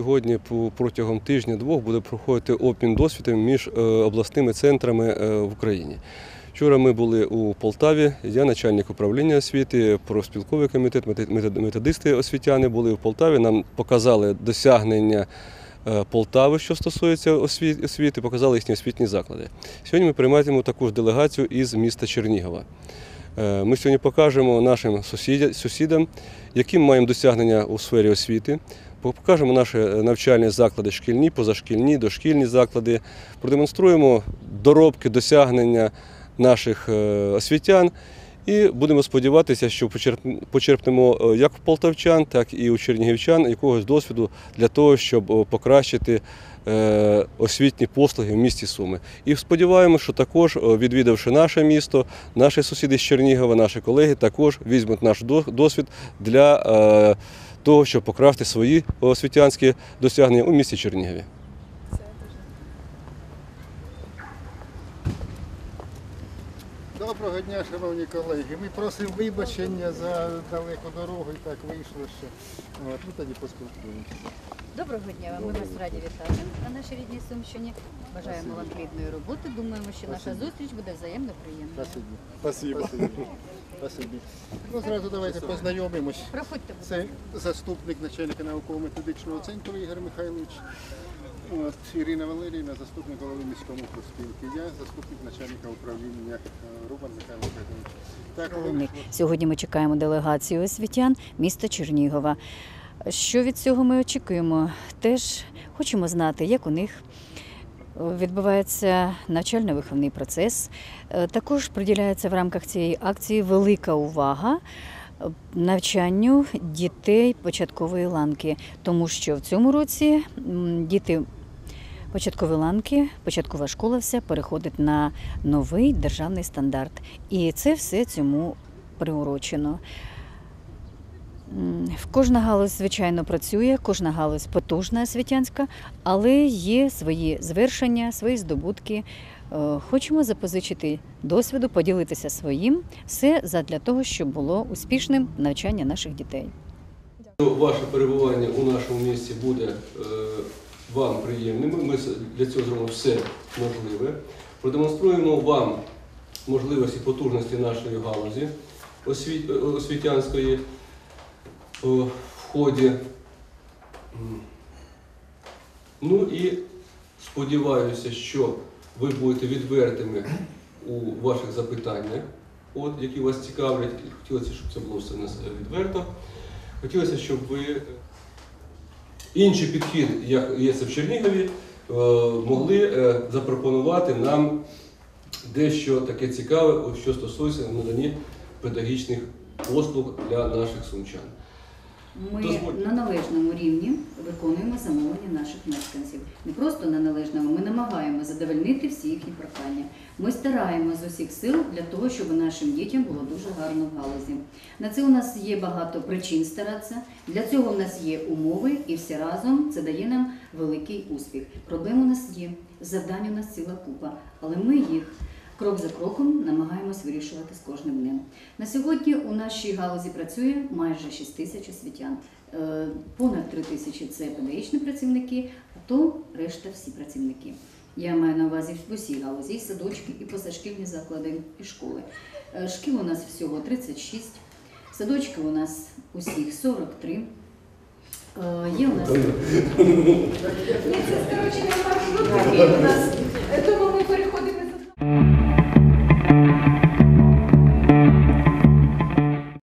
сьогодні протягом тижня-двох буде проходити обмін досвідом між е, обласними центрами е, в Україні. Вчора ми були у Полтаві, я начальник управління освіти, профспілковий комітет, метод- метод- методисти освітяни були в Полтаві. Нам показали досягнення е, Полтави, що стосується освіти, показали їхні освітні заклади. Сьогодні ми прийматимемо також делегацію із міста Чернігова. Ми сьогодні покажемо нашим сусідам, які ми маємо досягнення у сфері освіти. Покажемо наші е, навчальні заклади шкільні, позашкільні, дошкільні заклади, продемонструємо доробки, досягнення наших е, освітян і будемо сподіватися, що почерпнемо е, як у полтавчан, так і у чернігівчан якогось досвіду для того, щоб покращити освітні послуги в місті Суми. І сподіваємося, що також, відвідавши наше місто, наші сусіди з Чернігова, наші колеги також візьмуть наш досвід для того, щоб покращити свої освітянські досягнення у місті Чернігові. Доброго дня, шановні колеги. Ми просимо вибачення за далеку дорогу і так вийшло, що от, ми тоді поспілкуємося. Доброго дня вам. Ми вас раді вітати на нашій рідній Сумщині. Бажаємо вам плідної роботи. Думаємо, що наша зустріч буде взаємно приємною. Спасибі. Спасибо. Спасибі. Ну, зразу давайте познайомимось. Проходьте, Це заступник начальника науково-методичного центру Ігор Михайлович. От, Ірина Валерійовна, заступник голови міського профспілки. Я заступник начальника управління е, Рубан Михайло Федорович. Сьогодні ми чекаємо делегацію освітян міста Чернігова. Що від цього ми очікуємо? Теж хочемо знати, як у них відбувається навчально-виховний процес. Е, Також приділяється в рамках цієї акції велика увага е, навчанню дітей початкової ланки, тому що в цьому році діти початкової ланки, початкова школа вся переходить на новий державний стандарт. І це все цьому приурочено. Кожна галузь, звичайно, працює, кожна галузь потужна освітянська, але є свої звершення, свої здобутки. Е, Хочемо запозичити досвіду, поділитися своїм, все задля того, щоб було успішним навчання наших дітей. Ваше перебування у нашому місті буде е, вам приємним. Ми для цього зробимо все можливе. Продемонструємо вам можливості потужності нашої галузі освіт- е, освітянської в ході. Ну і сподіваюся, що ви будете відвертими у ваших запитаннях, от, які вас цікавлять. Хотілося, щоб це було все відверто. Хотілося, щоб ви інший підхід, як є це в Чернігові, е, могли е, запропонувати нам дещо таке цікаве, що стосується надання педагогічних послуг для наших сумчан. Ми Дозвольте. на належному рівні виконуємо замовлення наших мешканців. Не просто на належному, ми намагаємося задовольнити всі їхні прохання. Ми стараємося з усіх сил для того, щоб нашим дітям було дуже гарно в галузі. На це у нас є багато причин старатися. Для цього у нас є умови, і всі разом це дає нам великий успіх. Проблем у нас є, завдань у нас ціла купа, але ми їх крок за кроком намагаємось вирішувати з кожним днем. На сьогодні у нашій галузі працює майже 6 тисяч освітян. Е, Понад 3 тисячі це педагогічні працівники, а то решта всі працівники. Я маю на увазі в усій галузі, і садочки, і позашкільні заклади, і школи. Е, Шкіл у нас всього 36, садочки у нас усіх 43. Е, Є у нас Ні, це скорочення маршрутки. У нас